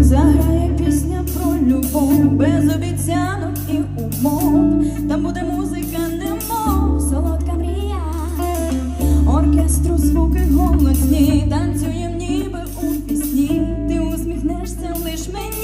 Заграє пісня про любов, без обіцянок і умов. Там буде музика, немов, солодка мрія, оркестру звуки голосні, танцюєм ніби у пісні. Ти усміхнешся лиш мені.